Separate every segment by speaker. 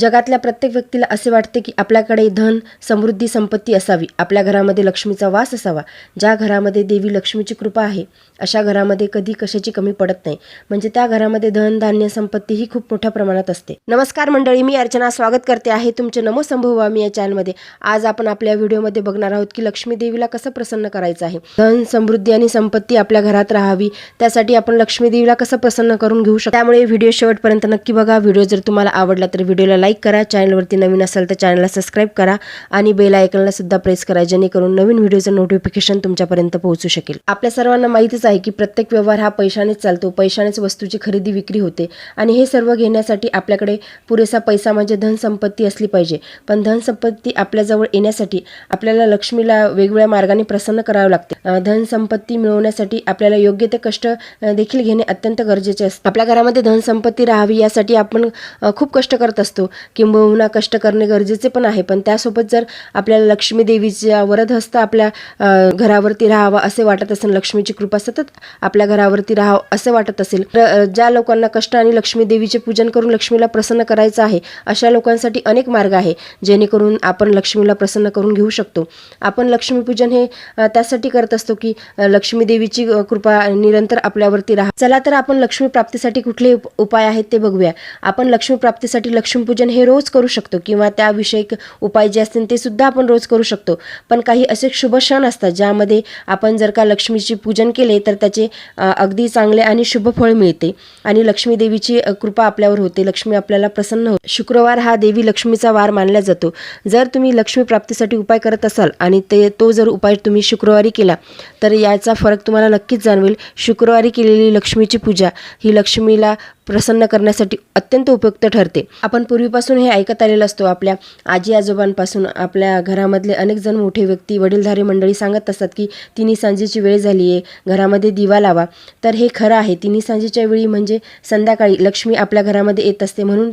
Speaker 1: जगातल्या प्रत्येक व्यक्तीला असे वाटते की आपल्याकडे धन समृद्धी संपत्ती असावी. आपल्या घरामध्ये लक्ष्मीचा वास असावा. ज्या घरामध्ये देवी लक्ष्मीची कृपा आहे अशा घरामध्ये कधी कशाची कमी पडत नाही. म्हणजे त्या घरामध्ये धन धान्य संपत्ती ही खूप मोठ्या प्रमाणात असते. नमस्कार मंडळी मी अर्चना स्वागत करते आहे तुमचे नमो संभव मी या चॅनलमध्ये. आज आपण आपल्या व्हिडिओमध्ये बघणार आहोत की लक्ष्मी देवीला कसं प्रसन्न करायचं आहे. धन समृद्धी आणि संपत्ती आपल्या घरात राहावी त्यासाठी आपण लक्ष्मी देवीला कसं प्रसन्न करून घेऊ शकतो? त्यामुळे व्हिडिओ शेवटपर्यंत नक्की बघा. व्हिडिओ जर तुम्हाला आवडला तर व्हिडिओला लाईक करा चॅनलवरती नवीन असाल तर चॅनलला सबस्क्राईब करा आणि बेल आयकनला सुद्धा प्रेस करा जेणेकरून नवीन व्हिडिओचं नोटिफिकेशन तुमच्यापर्यंत पोहोचू शकेल. आपल्या सर्वांना माहितीच आहे की प्रत्येक व्यवहार हा पैशानेच चालतो पैशानेच वस्तूची खरेदी विक्री होते आणि हे सर्व घेण्यासाठी आपल्याकडे पुरेसा पैसा म्हणजे धनसंपत्ती असली पाहिजे. पण धनसंपत्ती आपल्याजवळ येण्यासाठी आपल्याला लक्ष्मीला वेगवेगळ्या मार्गाने प्रसन्न करावं लागते. धनसंपत्ती मिळवण्यासाठी आपल्याला योग्य ते कष्ट देखील घेणे अत्यंत गरजेचे असते. आपल्या घरामध्ये धनसंपत्ती राहावी यासाठी आपण खूप कष्ट करत असतो. किंबहुना कष्ट करणे गरजेचे पण आहे. पण त्यासोबत जर आपल्याला लक्ष्मी देवीच्या वरदहस्त आपल्या घरावरती राहावा असे वाटत असेल लक्ष्मीची कृपा सतत आपल्या घरावरती राहावं असे वाटत असेल तर ज्या लोकांना कष्ट आणि लक्ष्मी देवीचे पूजन करून लक्ष्मीला प्रसन्न करायचं आहे अशा लोकांसाठी अनेक मार्ग आहे जेणेकरून आपण लक्ष्मीला प्रसन्न करून घेऊ शकतो. आपण लक्ष्मीपूजन हे त्यासाठी करत असतो की लक्ष्मी देवीची कृपा निरंतर आपल्यावरती राहा. चला तर आपण लक्ष्मी प्राप्तीसाठी कुठले उप- उपाय आहेत ते बघूया. आपण लक्ष्मी प्राप्तीसाठी लक्ष्मीपूजन हे रोज करू शकतो किंवा त्याविषयक उपाय जे असतील ते सुद्धा आपण रोज करू शकतो. पण काही असे शुभ क्षण असतात ज्यामध्ये आपण जर का लक्ष्मीची पूजन केले तर त्याचे अगदी चांगले आणि शुभ फळ मिळते. आणि लक्ष्मी देवीची कृपा आपल्यावर होते. लक्ष्मी आपल्याला प्रसन्न होते. शुक्रवार हा देवी लक्ष्मीचा वार मानला जातो. जर तुम्ही लक्ष्मी प्राप्तीसाठी उपाय करत असाल आणि ते तो जर उपाय तुम्ही शुक्रवारी केला तर याचा फरक तुम्हाला नक्कीच जाणवेल. शुक्रवारी केलेली लक्ष्मीची पूजा ही लक्ष्मीला प्रसन्न करण्यासाठी अत्यंत उपयुक्त ठरते. आपण पूर्वीपासून हे ऐकत आलेलं असतो. आपल्या आजी आजोबांपासून आपल्या घरामधले अनेक जण मोठे व्यक्ती वडीलधारी मंडळी सांगत असतात की तिन्ही सांजेची वेळ झाली आहे घरामध्ये दिवा लावा. तर हे खरं आहे. तिन्ही सांजेच्या वेळी म्हणजे संध्याकाळी लक्ष्मी आपल्या घरामध्ये येत असते. म्हणून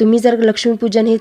Speaker 1: तुम्ही जर लक्ष्मीपूजन हे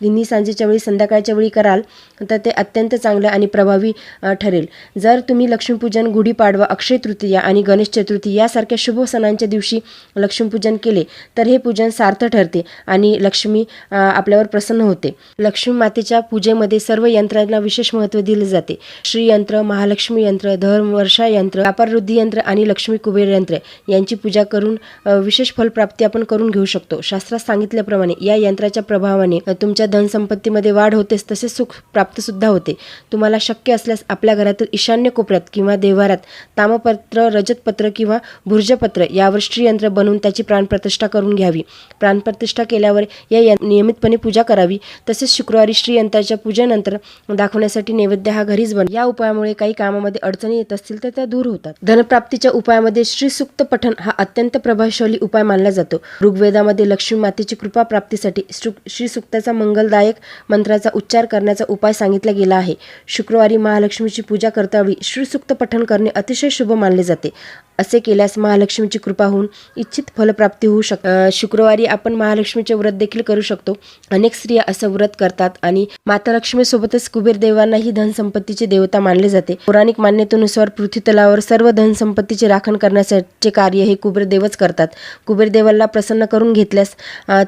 Speaker 1: तिन्ही सांजेच्या वेळी संध्याकाळच्या वेळी कराल तर ते अत्यंत चांगलं आणि प्रभावी ठरेल. जर तुम्ही लक्ष्मीपूजन गुढीपाडवा अक्षय तृतीया आणि गणेश चतुर्थी यासारख्या शुभ सणांच्या दिवशी लक्ष्मीपूजन केले तर हे पूजन सार्थ ठरते आणि लक्ष्मी आपल्यावर प्रसन्न होते. लक्ष्मी मातेच्या पूजेमध्ये सर्व यंत्रांना विशेष महत्त्व दिले जाते. श्रीयंत्र महालक्ष्मी यंत्र धर्मवर्षा यंत्र व्यापारवृद्धी यंत्र आणि लक्ष्मी कुबेर यंत्र यांची पूजा करून विशेष फलप्राप्ती आपण करून घेऊ शकतो. शास्त्रात सांगितल्याप्रमाणे या यंत्राच्या प्रभावाने तुमच्या धनसंपत्तीमध्ये वाढ होतेच तसेच सुख प्राप्त सुद्धा होते. तुम्हाला शक्य असल्यास आपल्या घरातील ईशान्य कोपऱ्यात किंवा देवारात तामपत्र रजतपत्र किंवा भुर्जपत्र यावर श्रीयंत्र बनवून त्याची प्राणप्रतिष्ठा करून घ्यावी. प्राणप्रतिष्ठा केल्यावर या नियमितपणे पूजा करावी. तसेच शुक्रवारी श्रीयंत्राच्या पूजेनंतर दाखवण्यासाठी नैवेद्य हा घरीच बन या उपायामुळे काही कामामध्ये अडचणी येत असतील तर त्या दूर होतात. धनप्राप्तीच्या उपायामध्ये श्रीसुक्त पठण हा अत्यंत प्रभावशाली उपाय मानला जातो. ऋग्वेदामध्ये लक्ष्मी मातेची कृपा प्राप्तीसाठी श्रु- श्रीसुक्ताचा मंगलदायक मंत्राचा उच्चार करण्याचा उपाय सांगितला गेला आहे. शुक्रवारी महालक्ष्मीची पूजा करतावेळी श्रीसुक्त पठण करणे अतिशय शुभ मानले जाते. असे केल्यास महालक्ष्मीची कृपा होऊन इच्छित प्राप्ती होऊ शक शुक्रवारी आपण महालक्ष्मीचे व्रत देखील करू शकतो. अनेक स्त्रिया असं व्रत करतात आणि माता लक्ष्मीसोबतच कुबेर देवांनाही धनसंपत्तीचे देवता मानले जाते. पौराणिक मान्यतेनुसार पृथ्वी तलावर सर्व धनसंपत्तीचे राखण करण्याचे कार्य हे कुबेर देवच करतात. कुबेर देवाला प्रसन्न करून घेतल्यास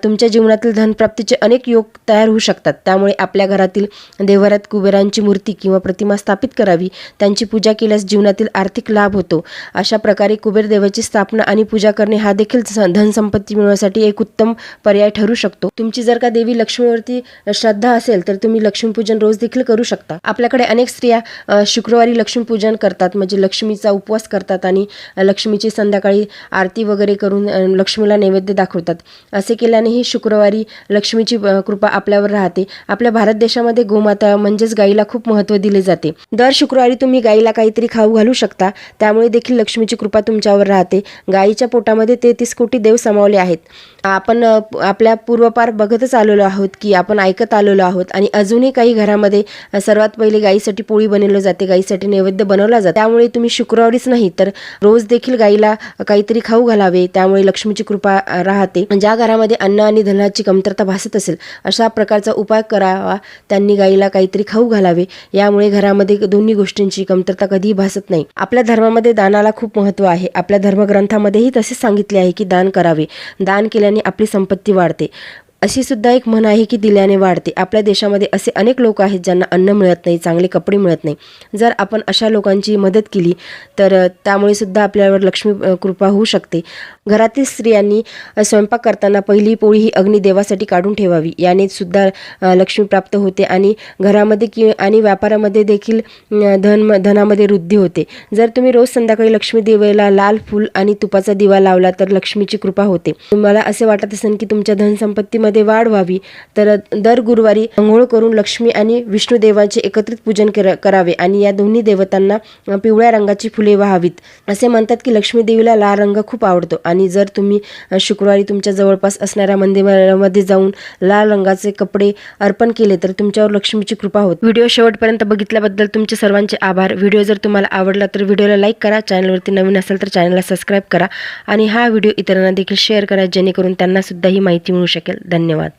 Speaker 1: तुमच्या जीवनातील धनप्राप्तीचे अनेक योग तयार होऊ शकतात. त्यामुळे आपल्या घरातील देवारात कुबेरांची मूर्ती किंवा प्रतिमा स्थापित करावी. त्यांची पूजा केल्यास जीवनातील आर्थिक लाभ होतो. अशा प्रकारे कुबेर देवाची स्थापना आणि पूजा करणे हा देखील धनसंपत्ती मिळवण्यासाठी एक उत्तम पर्याय ठरू शकतो. तुमची जर का देवी लक्ष्मीवरती श्रद्धा असेल तर तुम्ही लक्ष्मीपूजन रोज देखील करू शकता. आपल्याकडे अनेक स्त्रिया शुक्रवारी लक्ष्मीपूजन करतात म्हणजे लक्ष्मीचा उपवास करतात आणि लक्ष्मीची संध्याकाळी आरती वगैरे करून लक्ष्मीला नैवेद्य दाखवतात. असे केल्यानेही शुक्रवारी लक्ष्मीची कृपा आपल्यावर राहते. आपल्या भारत देशामध्ये गोमाता म्हणजेच गाईला खूप महत्त्व दिले जाते. दर शुक्रवारी तुम्ही गाईला काहीतरी खाऊ घालू शकता. त्यामुळे देखील लक्ष्मीची कृपा तुमच्यावर राहते. गाईच्या पोटामध्ये तेहतीस कोटी देव सामावले आहेत. आपण आपल्या पूर्वपार बघतच आलेलो आहोत की आपण ऐकत आलेलो आहोत आणि अजूनही काही घरामध्ये सर्वात पहिले गाईसाठी पोळी बनवलं जाते गाईसाठी नैवेद्य बनवला जातो. त्यामुळे तुम्ही शुक्रवारीच नाही तर रोज देखील गाईला काहीतरी खाऊ घालावे त्यामुळे लक्ष्मीची कृपा राहते. ज्या घरामध्ये अन्न आणि धनाची कमतरता भासत असेल अशा प्रकारचा उपाय करावा त्यांनी गाईला काहीतरी खाऊ घालावे. यामुळे घरामध्ये दोन्ही गोष्टींची कमतरता कधीही भासत नाही. आपल्या धर्मामध्ये दानाला खूप महत्त्व आहे. आपल्या धर्मग्रंथामध्येही तसेच सांगितले आहे की दान करावे. दान केल्याने आपली संपत्ती वाढते. अशी सुद्धा एक म्हण आहे की दिल्याने वाढते. आपल्या देशामध्ये असे अनेक लोक आहेत ज्यांना अन्न मिळत नाही चांगले कपडे मिळत नाही. जर आपण अशा लोकांची मदत केली तर त्यामुळे सुद्धा आपल्यावर लक्ष्मी कृपा होऊ शकते. घरातील स्त्रियांनी स्वयंपाक करताना पहिली पोळी ही अग्निदेवासाठी काढून ठेवावी. याने सुद्धा लक्ष्मी प्राप्त होते आणि घरामध्ये कि आणि व्यापारामध्ये देखील धन धनामध्ये वृद्धी होते. जर तुम्ही रोज संध्याकाळी लक्ष्मी देवेला लाल फूल आणि तुपाचा दिवा लावला तर लक्ष्मीची कृपा होते. तुम्हाला असे वाटत असेल की तुमच्या धनसंपत्तीमध्ये वाढ व्हावी. तर दर गुरुवारी आंघोळ करून लक्ष्मी आणि विष्णू देवांचे एकत्रित पूजन कर- करावे आणि या दोन्ही देवतांना पिवळ्या रंगाची फुले वाहावीत. असे म्हणतात की लक्ष्मी देवीला लाल रंग खूप आवडतो आणि जर तुम्ही शुक्रवारी तुमच्या जवळपास असणाऱ्या मंदिरामध्ये जाऊन लाल रंगाचे कपडे अर्पण केले तर तुमच्यावर लक्ष्मीची कृपा होत. व्हिडिओ शेवटपर्यंत बघितल्याबद्दल तुमचे सर्वांचे आभार. व्हिडिओ जर तुम्हाला आवडला तर व्हिडिओला लाईक करा. चॅनलवरती नवीन असेल तर चॅनलला सबस्क्राईब करा आणि हा व्हिडिओ इतरांना देखील शेअर करा जेणेकरून त्यांना सुद्धा ही माहिती मिळू शकेल. धन्यवाद।